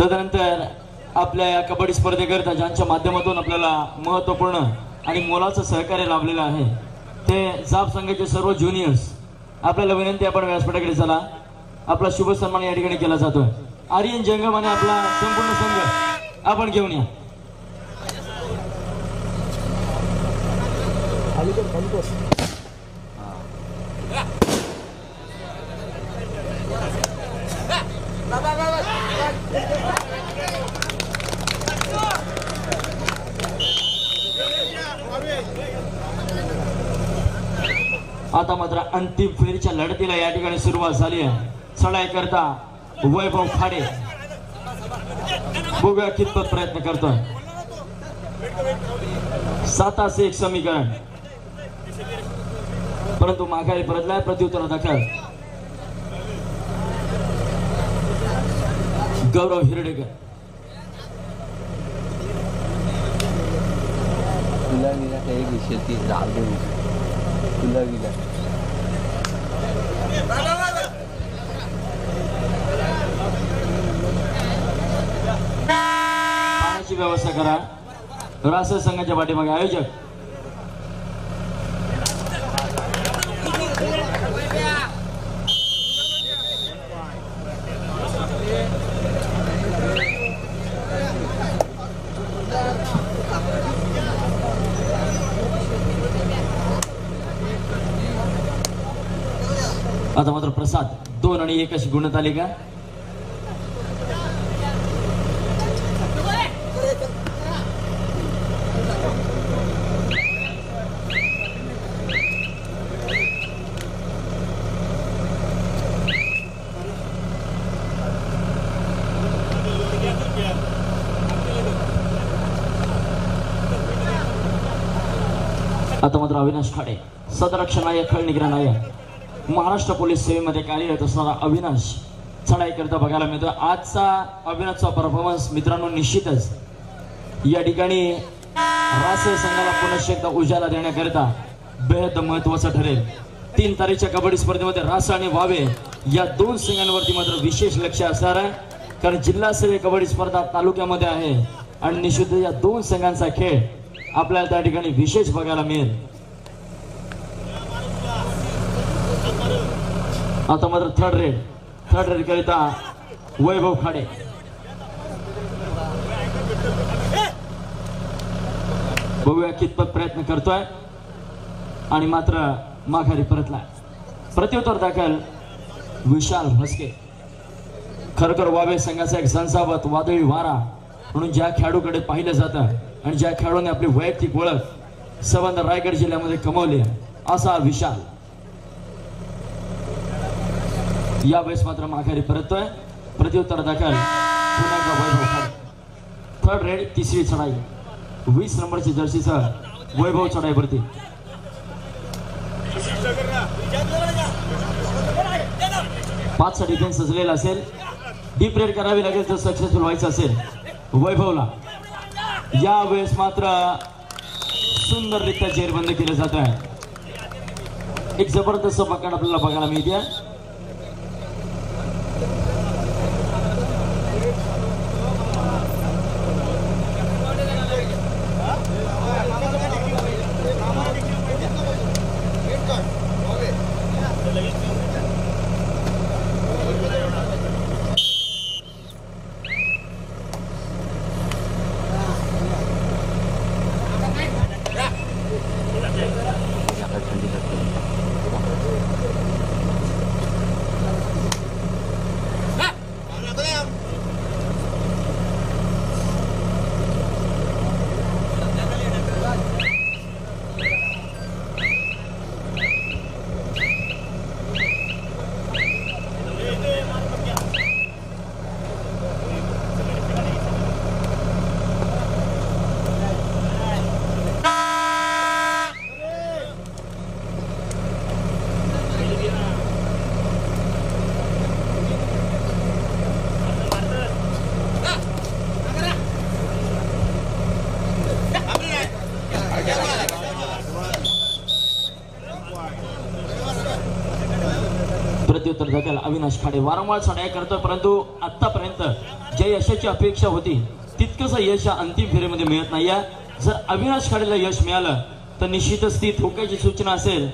तदनंतर आपल्या या कबड्डी स्पर्धेकरता ज्यांच्या माध्यमातून आपल्याला महत्त्वपूर्ण आणि मोलाचं सहकार्य लाभलेलं आहे ते जाप संघाचे सर्व ज्युनियर्स आपल्याला विनंती आपण व्यासपीठाकडे चला. आपला शुभ सन्मान या ठिकाणी केला जातोय आर्यन जंगम आणि आपला संपूर्ण संघ आपण घेऊन या. आता मात्र अंतिम फेरीच्या लढतीला या ठिकाणी सुरुवात झाली आहे. चढाई करता वैभव खाडे बघूया कितपत प्रयत्न करतोय. सातास एक समीकरण. परंतु माघारी परतलाय प्रत्युत्तर दाखल. गौरव हिरडेकर. तुला विला विषय ती दे तुला पाण्याची व्यवस्था करा. रास संघाच्या पाठीमागे आयोजक आता मात्र प्रसाद दोन आणि एक अशी गुणतालिका आता मात्र अविनाश खाडे सदरक्षणाय खळ खळनिग्रह नायक महाराष्ट्र पोलीस सेवेमध्ये कार्यरत असणारा अविनाश चढाई करता बघायला मिळतो आजचा अविनाशचा परफॉर्मन्स मित्रांनो निश्चितच या ठिकाणी राष्ट्रीय संघाला पुनश्च एकदा उजाला देण्याकरिता बेहद महत्वाचं ठरेल. तीन तारीखच्या कबड्डी स्पर्धेमध्ये रास आणि वावे या दोन संघांवरती मात्र विशेष लक्ष असणार आहे. कारण जिल्हास्तरीय कबड्डी स्पर्धा तालुक्यामध्ये आहे. आणि निश्चित या दोन संघांचा खेळ आपल्याला त्या ठिकाणी विशेष बघायला मिळेल. आता मात्र थर्ड रेड. थर्ड रेड करिता वैभव खाडे. बघूया कितपत प्रयत्न करतोय. आणि मात्र माघारी परतलाय. प्रत्युत्तर दाखल विशाल भस्के खरखर वावे संघाचा एक संसावत वादळी वारा म्हणून ज्या खेळाडूकडे पाहिलं जातं आणि ज्या खेळाडूने आपली वैयक्तिक ओळख सबंध रायगड जिल्ह्यामध्ये कमवली असा विशाल. यावेळेस मात्र माघारी परततोय. प्रत्युत्तर दाखल. वैभव थर्ड रेड तिसरी चढाई. वीस नंबरची जर्सीचं वैभव चढाईवरती पाचचा डिफेन्स सजलेला असेल. डीप रेड करावी लागेल तर सक्सेसफुल व्हायचं असेल. वैभवला. या वेळेस मात्र सुंदररित्या जेरबंद केलं जात आहे एक जबरदस्त पकड आपल्याला बघायला मिळते. प्रत्युत्तर अविनाश खाडे. वारंवार सड्या करतोय परंतु आतापर्यंत ज्या यशाची अपेक्षा होती तितकंसं यश या अंतिम फेरीमध्ये मिळत नाही जर अविनाश खाडेला यश मिळालं तर निश्चितच ती धोक्याची सूचना असेल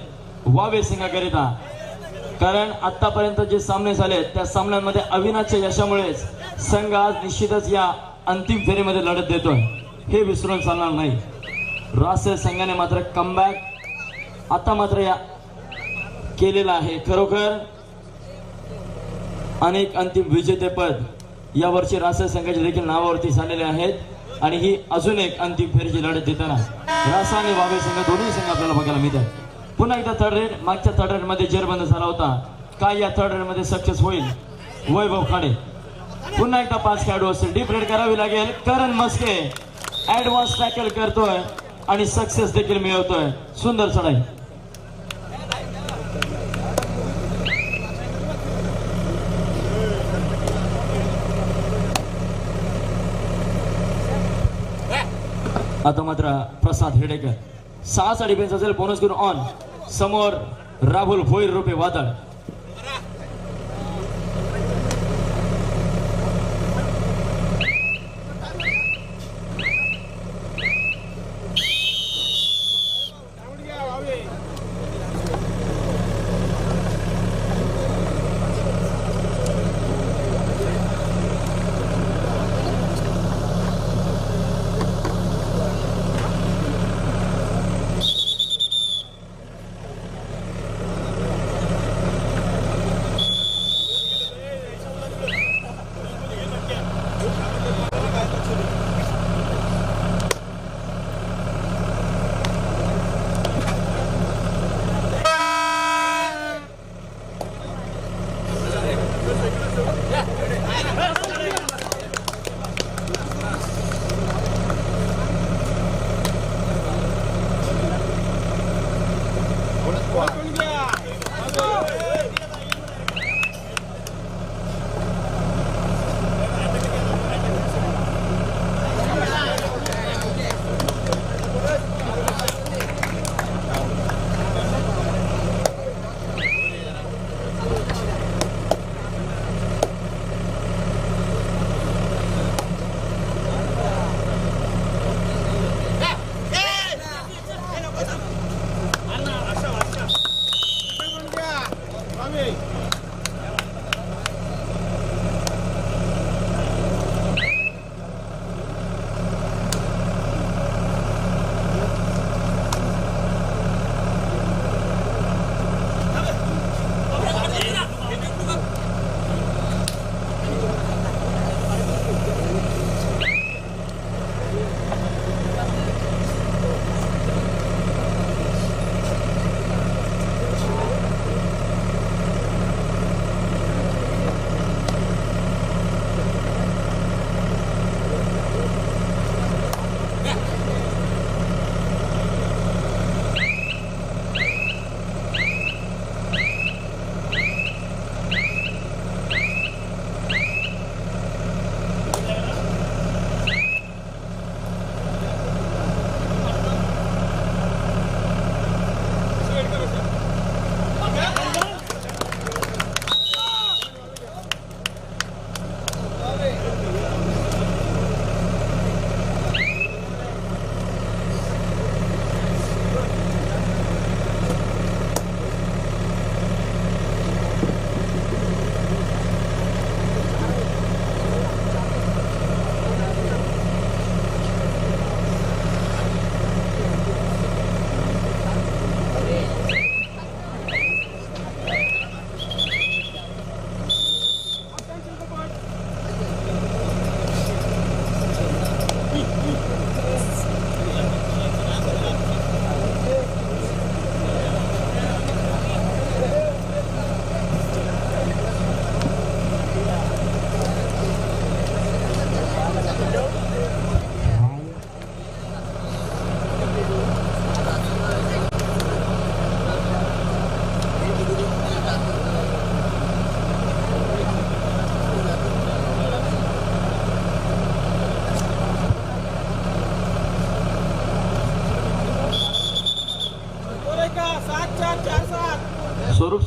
वावे सिंगाकरिता. कारण आतापर्यंत जे सामने झाले त्या सामन्यांमध्ये अविनाशच्या यशामुळेच संघ आज निश्चितच या अंतिम फेरीमध्ये लढत देतोय. हे विसरून चालणार नाही. रासेल संघाने मात्र कमबॅक आता मात्र या केलेला आहे. खरोखर अनेक अंतिम विजेतेपद यावरची रासेल संघाच्या देखील नावावरती झालेले आहेत. आणि ही अजून एक अंतिम फेरीची लढत देताना रासा आणि वावे संघ दोन्ही संघ आपल्याला बघायला मिळतात. पुन्हा एकदा थर्ड रेड मागच्या थर्ड रेडमध्ये जेरबंद झाला होता काय या थर्ड रेडमध्ये सक्सेस होईल? वैभव खाडे. पुन्हा एकदा पाच खेळाडू असतील डीप रेड करावी लागेल. करण मस्के ऍडव्हान्स टॅकल करतोय आणि सक्सेस देखील मिळवतोय. सुंदर चढाई. आता मात्र प्रसाद हेडेकर. सहाचा डिफेन्स असेल बोनस करून ऑन समोर राहुल भोईर रुपे वादळ.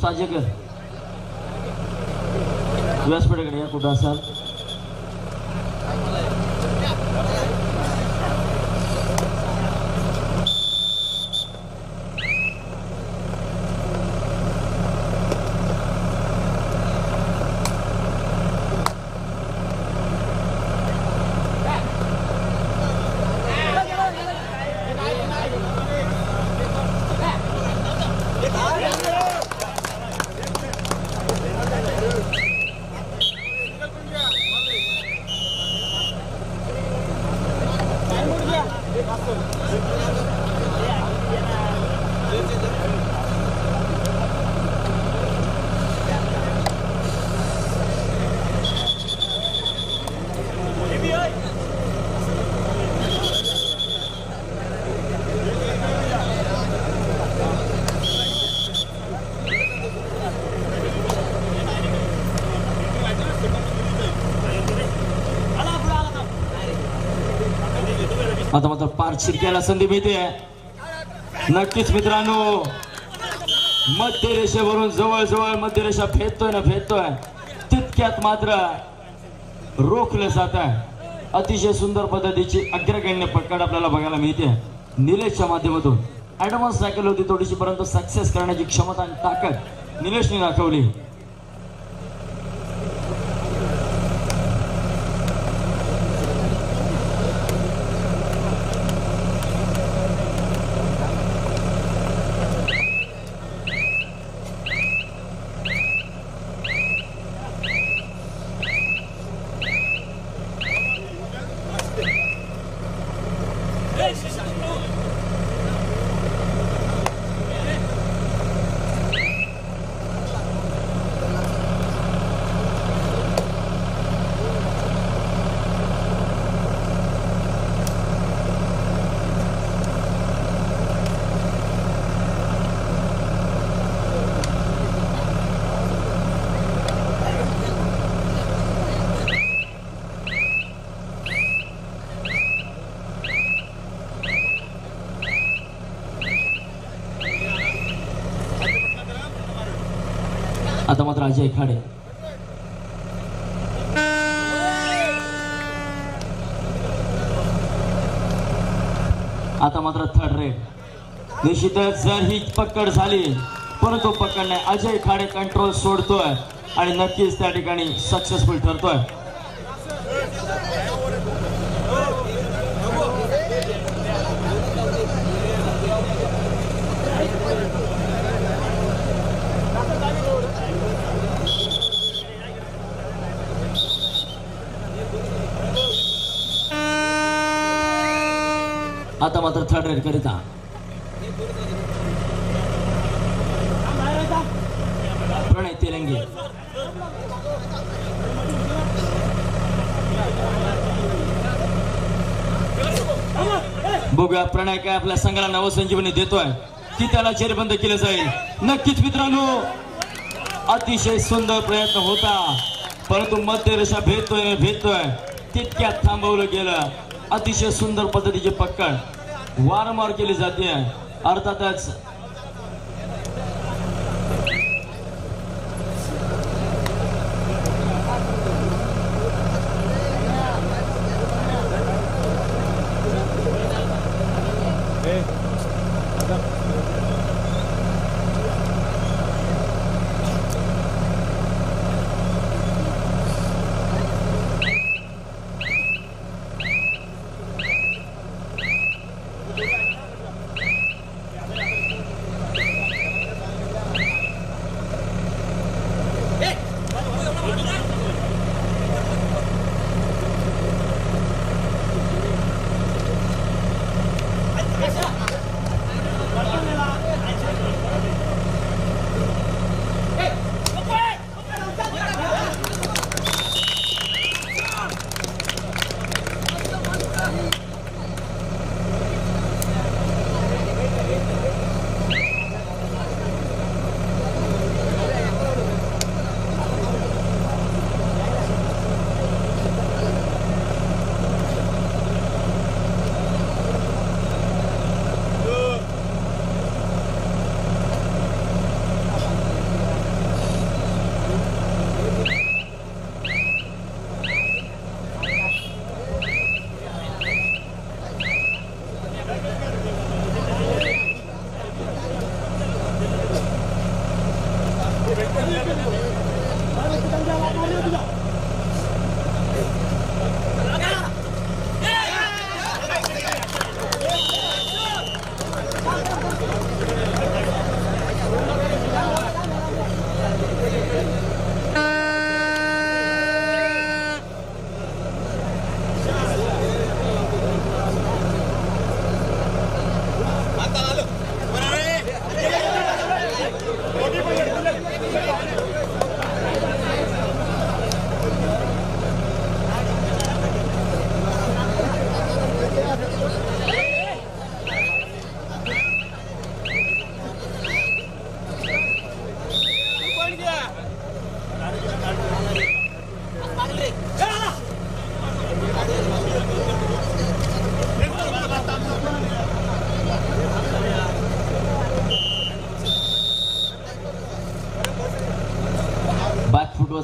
स्वरूप साजेकर व्यासपीठाकडे या कुठं असाल आता मात्र पार शिरक्याला संधी मिळते. नक्कीच मित्रांनो मध्य रेषेवरून मध्यरेषा जवळ मध्य रेषा भेटतोय ना भेटतोय तितक्यात मात्र रोखलं जात आहे. अतिशय सुंदर पद्धतीची अग्रगण्य पकड आपल्याला बघायला मिळते. निलेशच्या माध्यमातून. ऍडव्हान्स सायकल होती थोडीशी परंतु सक्सेस करण्याची क्षमता आणि ताकद निलेशने दाखवली. आता मात्र अजय खाडे आता मात्र थर्ड रेड. निश्चितच जर ही पकड झाली परंतु पकड नाही अजय खाडे कंट्रोल सोडतोय आणि नक्कीच त्या ठिकाणी सक्सेसफुल ठरतोय. आता मात्र थर्ड रेड करिता प्रणय तेलंगे. बघूया प्रणय काय आपल्या संघाला नवसंजीवनी देतोय. की त्याला चेरबंद केलं जाईल. नक्कीच मित्रांनो अतिशय सुंदर प्रयत्न होता. परंतु मध्य रेषा भेटतोय भेटतोय. तितक्यात थांबवलं गेलं. अतिशय सुंदर पद्धतीची पक्कड वारंवार केली जाते. अर्थातच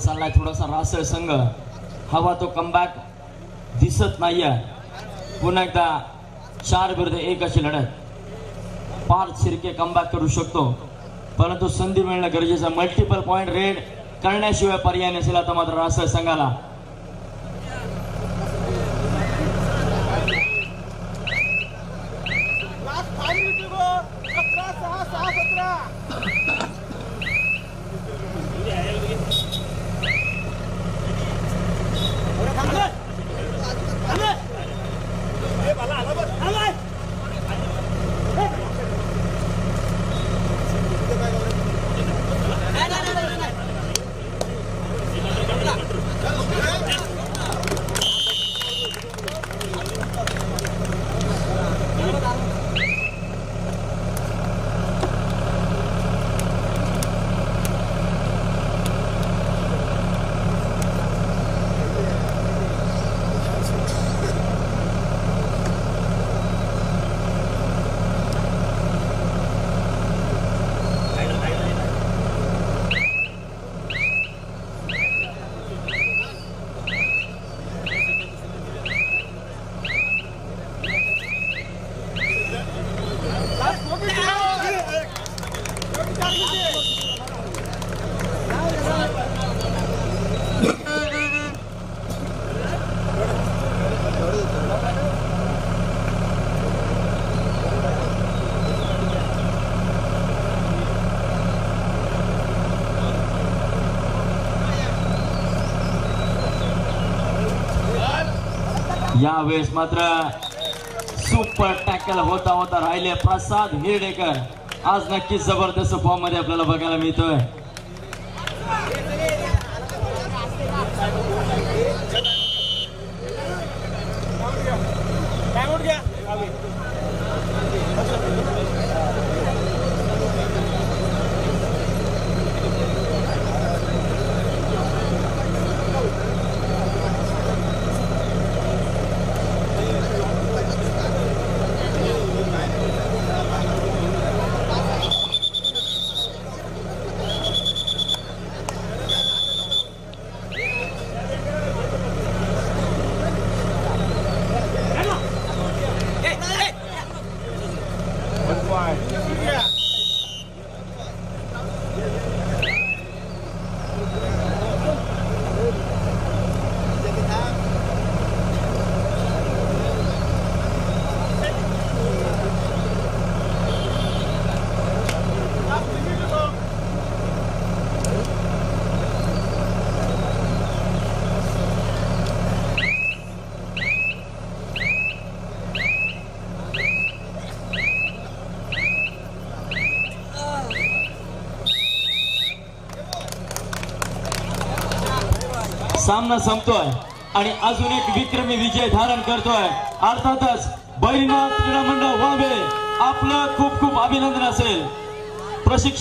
चाललाय थोडासा रासळ संघ. हवा तो कमबॅक दिसत नाहीये. पुन्हा एकदा चार विरुद्ध एक अशी लढत. पाच शिरके कमबॅक करू शकतो. परंतु संधी मिळणं गरजेचं मल्टिपल पॉईंट रेड करण्याशिवाय पर्याय नसेल आता मात्र रासळ संघाला. यावेळेस मात्र सुपर टॅकल होता होता राहिले प्रसाद हिरडेकर. आज नक्कीच जबरदस्त फॉर्ममध्ये आपल्याला बघायला मिळतोय. सामना संपतोय. आणि अजून एक विक्रमी विजय धारण करतोय. अर्थातच बैरीनाथ क्रीडा मंडळ वाबे आपलं खूप खूप अभिनंदन असेल. प्रशिक्षण